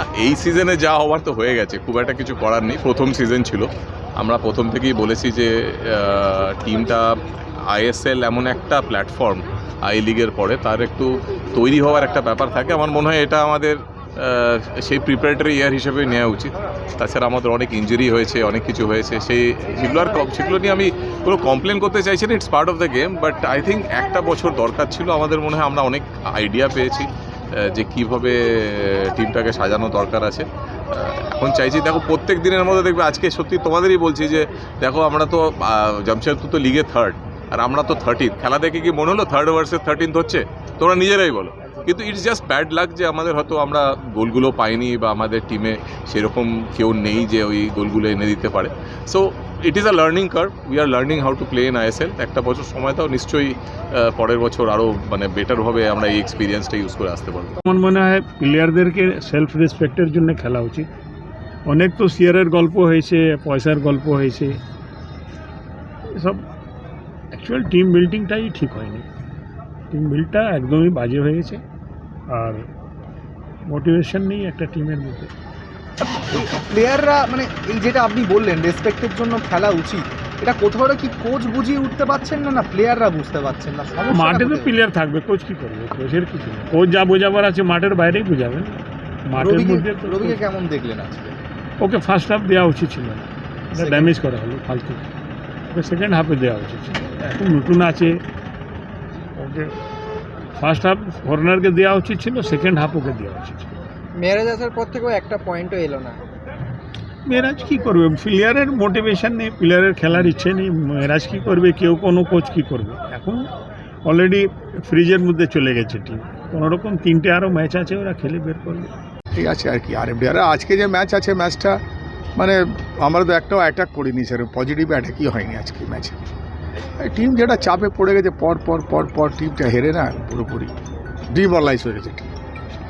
না, এই সিজনে যা হওয়ার তো হয়ে গেছে। খুব একটা কিছু করার নেই। প্রথম সিজন ছিল। আমরা প্রথম থেকেই বলেছি যে টিমটা আইএসএল এমন একটা প্ল্যাটফর্ম আই লিগের পরে। তার একটু তৈরি হওয়ার একটা ব্যাপার থাকে। আমার মনে হয় এটা আমাদের সেই প্রিপারেটরি ইয়ার হিসেবে নেওয়া উচিত। তাছাড়া আমাদের অনেক ইঞ্জুরি হয়েছে, অনেক কিছু হয়েছে। সেই সেগুলো আর সেগুলো নিয়ে আমি কোনো কমপ্লেন করতে চাইছি না। It's part of the game but I think একটা বছর দরকার ছিল। আমাদের মনে হয় আমরা অনেক আইডিয়া পেয়েছি। যে কীভাবে টিমটাকে সাজানো দরকার আছে। এখন চাইছি, দেখো, প্রত্যেক দিনের মধ্যে দেখবে আজকে সত্যি তোমাদেরই বলছি যে, দেখো, আমরা তো জামশেদপুর তো লিগে থার্ড আর আমরা তো থার্টিন খেলা দেখে কি মনে হলো? থার্ড ভার্সেস থার্টিন্থ হচ্ছে? তোমরা নিজেরাই বলো। কিন্তু ইটস জাস্ট ব্যাড লাক যে আমাদের হয়তো আমরা গোলগুলো পাইনি বা আমাদের টিমে সেরকম কেউ নেই যে ওই গোলগুলো এনে দিতে পারে। So it is a learning curve we are learning how to play in ISL একটা বছর সময় দাও, নিশ্চয়ই পরের বছর আরও মানে বেটারভাবে আমরা এই এক্সপিরিয়েন্সটা ইউজ করে আসতে পারব। আমার মনে হয় প্লেয়ারদেরকে সেলফ রেসপেক্টের জন্য খেলা উচিত। অনেক তো শেয়ারের গল্প হয়েছে, পয়সার গল্প হয়েছে। এসব অ্যাকচুয়াল টিম বিল্ডিংটাই ঠিক হয়নি। টিম বিল্ডটা একদমই বাজে হয়ে গেছে। আর মোটিভেশন নেই একটা টিমের মধ্যে। প্লেয়াররা মানে এই যেটা আপনি বললেন রেসপেক্টের জন্য খেলা উচিত এটা কোথাও কি কোচ বুঝিয়ে উঠতে পারছেন না না প্লেয়াররা বুঝতে পারছেন না? মাঠে তো প্লেয়ার থাকবে কোচ কি করবে? কোচের কিছু নেই। কোচ যা বোঝাবার আছে মাঠের বাইরেই বোঝাবেন। মাঠের রবিকে মধ্যে রবিকে কেমন দেখলেন আজকে? ওকে ফার্স্ট হাফ দেওয়া উচিত ছিল। না ড্যামেজ করা হলো ফালতু। ওকে সেকেন্ড হাফে দেওয়া উচিত ছিল। এখন নতুন আছে। ওকে ফার্স্ট হাফ কর্নারকে দেওয়া উচিত ছিল সেকেন্ড হাফ ওকে দেওয়া উচিত ছিল। মেরাজ আসার পর থেকেও একটা পয়েন্টও এলো না। মেরাজ কী করবে? প্লেয়ারের মোটিভেশন নেই প্লেয়ারের খেলার ইচ্ছে নেই মেরাজ কী করবে কেউ কোনো কোচ কী করবে? এখন অলরেডি ফ্রিজের মধ্যে চলে গেছে টিম কোনো রকম তিনটে আরও ম্যাচ আছে ওরা খেলে বের করবে। ঠিক আছে আর কি? আর এমডি আর আজকে যে ম্যাচ আছে ম্যাচটা মানে আমরা তো একটাও অ্যাটাক করিনি স্যার পজিটিভ অ্যাটাকই হয়নি আজকে ম্যাচে টিম যেটা চাপে পড়ে গেছে পর পর পর পর টিমটা হেরে না পুরোপুরি ডিমরালাইজ হয়ে গেছে টিম